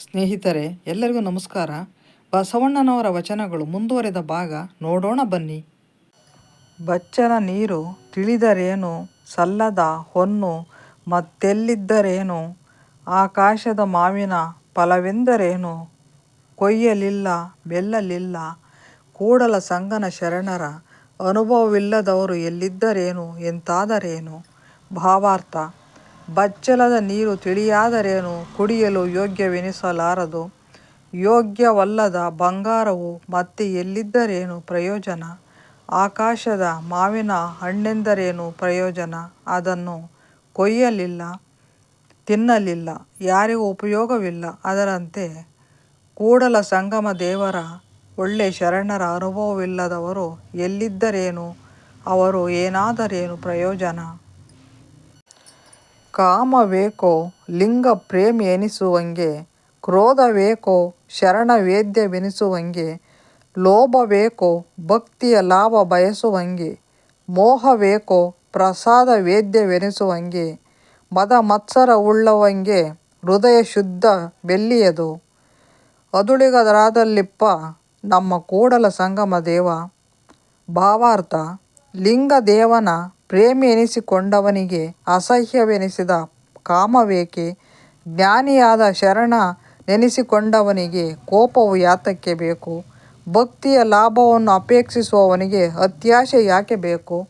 ಸ್ನೇಹಿತರೆ, ಎಲ್ಲರಿಗೂ ನಮಸ್ಕಾರ. ಬಸವಣ್ಣನವರ ವಚನಗಳು ಮುಂದುವರೆದ ಭಾಗ ನೋಡೋಣ ಬನ್ನಿ. ಬಚ್ಚನ ನೀರು ತಿಳಿದರೇನು? ಸಲ್ಲದ ಹೊನ್ನು ಮತ್ತೆಲ್ಲಿದ್ದರೇನು? ಆಕಾಶದ ಮಾವಿನ ಫಲವೆಂದರೇನು? ಕೊಯ್ಯಲಿಲ್ಲ, ಬೆಲ್ಲಲಿಲ್ಲ, ಕೂಡಲ ಸಂಗನ ಶರಣರ ಅನುಭವವಿಲ್ಲದವರು ಎಲ್ಲಿದ್ದರೇನು? ಎಂತಾದರೇನು? ಭಾವಾರ್ಥ. ಬಚ್ಚಲದ ನೀರು ತಿಳಿಯಾದರೇನು? ಕುಡಿಯಲು ಯೋಗ್ಯವೆನಿಸಲಾರದು. ಯೋಗ್ಯವಲ್ಲದ ಬಂಗಾರವು ಮತ್ತೆ ಎಲ್ಲಿದ್ದರೇನು ಪ್ರಯೋಜನ? ಆಕಾಶದ ಮಾವಿನ ಹಣ್ಣೆಂದರೇನು ಪ್ರಯೋಜನ? ಅದನ್ನು ಕೊಯ್ಯಲಿಲ್ಲ, ತಿನ್ನಲಿಲ್ಲ, ಯಾರಿಗೂ ಉಪಯೋಗವಿಲ್ಲ. ಅದರಂತೆ ಕೂಡಲ ಸಂಗಮ ದೇವರ ಒಳ್ಳೆ ಶರಣರ ಅನುಭವವಿಲ್ಲದವರು ಎಲ್ಲಿದ್ದರೇನು? ಅವರು ಏನಾದರೇನು ಪ್ರಯೋಜನ? ಕಾಮವೇಕೋ ಲಿಂಗ ಪ್ರೇಮಿ ಎನಿಸುವಂಗೆ, ಕ್ರೋಧವೇಕೋ ಶರಣ ವೇದ್ಯವೆನಿಸುವಂಗೆ ಲೋಭವೇಕೋ, ಭಕ್ತಿಯ ಲಾಭ ಬಯಸುವಂಗೆ, ಮೋಹವೇಕೋ ಪ್ರಸಾದ ವೇದ್ಯವೆನಿಸುವಂಗೆ ಮದ ಮತ್ಸರ ಉಳ್ಳವಂಗೆ ಹೃದಯ ಶುದ್ಧ ಬೆಳ್ಳಿಯದು. ಅದುಳಿಗದರಾದಲ್ಲಿಪ್ಪ, ನಮ್ಮ ಕೂಡಲ ಸಂಗಮ ದೇವ. ಭಾವಾರ್ಥ ಲಿಂಗ ದೇವನ ಪ್ರೇಮಿ ಎನಿಸಿಕೊಂಡವನಿಗೆ ಅಸಹ್ಯವೆನಿಸಿದ ಕಾಮವೇಕೆ? ಜ್ಞಾನಿಯಾದ ಶರಣ ನೆನೆಸಿಕೊಂಡವನಿಗೆ ಕೋಪವು ಯಾತಕ್ಕೆ ಬೇಕು? ಭಕ್ತಿಯ ಲಾಭವನ್ನು ಅಪೇಕ್ಷಿಸುವವನಿಗೆ ಅತ್ಯಾಶೆ ಯಾಕೆ ಬೇಕು?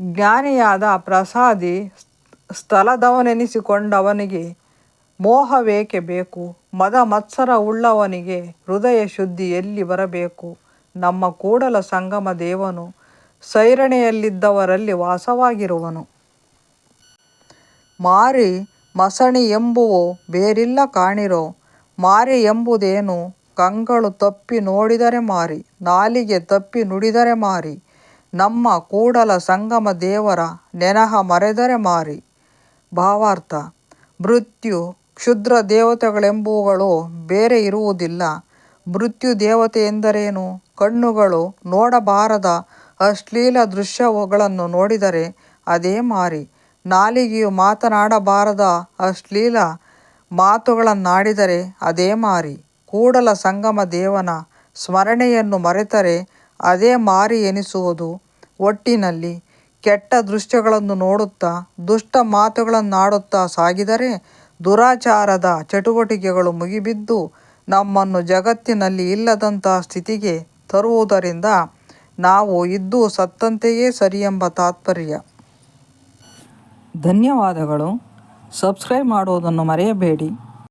ಜ್ಞಾನಿಯಾದ ಪ್ರಸಾದಿ ಸ್ಥಳದವನೆನಿಸಿಕೊಂಡವನಿಗೆ ಮೋಹವೇಕೆ ಬೇಕು? ಮದ ಮತ್ಸರ ಉಳ್ಳವನಿಗೆ ಹೃದಯ ಶುದ್ಧಿ ಎಲ್ಲಿ ಬರಬೇಕು? ನಮ್ಮ ಕೂಡಲ ಸಂಗಮ ದೇವನು ಸೈರಣೆಯಲ್ಲಿದ್ದವರಲ್ಲಿ ವಾಸವಾಗಿರುವನು. ಮಾರಿ, ಮಸಣಿ ಎಂಬುವು ಬೇರಿಲ್ಲ ಕಾಣಿರೋ. ಮಾರಿ ಎಂಬುದೇನು? ಕಂಗಳು ತಪ್ಪಿ ನೋಡಿದರೆ ಮಾರಿ, ನಾಲಿಗೆ ತಪ್ಪಿ ನುಡಿದರೆ ಮಾರಿ. ನಮ್ಮ ಕೂಡಲ ಸಂಗಮ ದೇವರ ನೆನಹ ಮರೆದರೆ ಮಾರಿ. ಭಾವಾರ್ಥ, ಮೃತ್ಯು ಕ್ಷುದ್ರ ದೇವತೆಗಳೆಂಬುವುಗಳು ಬೇರೆ ಇರುವುದಿಲ್ಲ. ಮೃತ್ಯು ದೇವತೆ ಎಂದರೇನು? ಕಣ್ಣುಗಳು ನೋಡಬಾರದ ಅಶ್ಲೀಲ ದೃಶ್ಯಗಳನ್ನು ನೋಡಿದರೆ ಅದೇ ಮಾರಿ. ನಾಲಿಗೆಯು ಮಾತನಾಡಬಾರದ ಅಶ್ಲೀಲ ಮಾತುಗಳನ್ನಾಡಿದರೆ ಅದೇ ಮಾರಿ. ಕೂಡಲ ಸಂಗಮ ದೇವನ ಸ್ಮರಣೆಯನ್ನು ಮರೆತರೆ ಅದೇ ಮಾರಿ ಎನಿಸುವುದು ಒಟ್ಟಿನಲ್ಲಿ. ಕೆಟ್ಟ ದೃಶ್ಯಗಳನ್ನು ನೋಡುತ್ತಾ, ದುಷ್ಟ ಮಾತುಗಳನ್ನಾಡುತ್ತಾ ಸಾಗಿದರೆ ದುರಾಚಾರದ ಚಟುವಟಿಕೆಗಳು ಮುಗಿಬಿದ್ದು ನಮ್ಮನ್ನು ಜಗತ್ತಿನಲ್ಲಿ ಇಲ್ಲದಂತಹ ಸ್ಥಿತಿಗೆ ತರುವುದರಿಂದ ನಾವು ಇದ್ದು ಸತ್ತಂತೆಯೇ ಸರಿಯೆಂಬ ತಾತ್ಪರ್ಯ. ಧನ್ಯವಾದಗಳು. ಸಬ್ಸ್ಕ್ರೈಬ್ ಮಾಡುವುದನ್ನು ಮರೆಯಬೇಡಿ.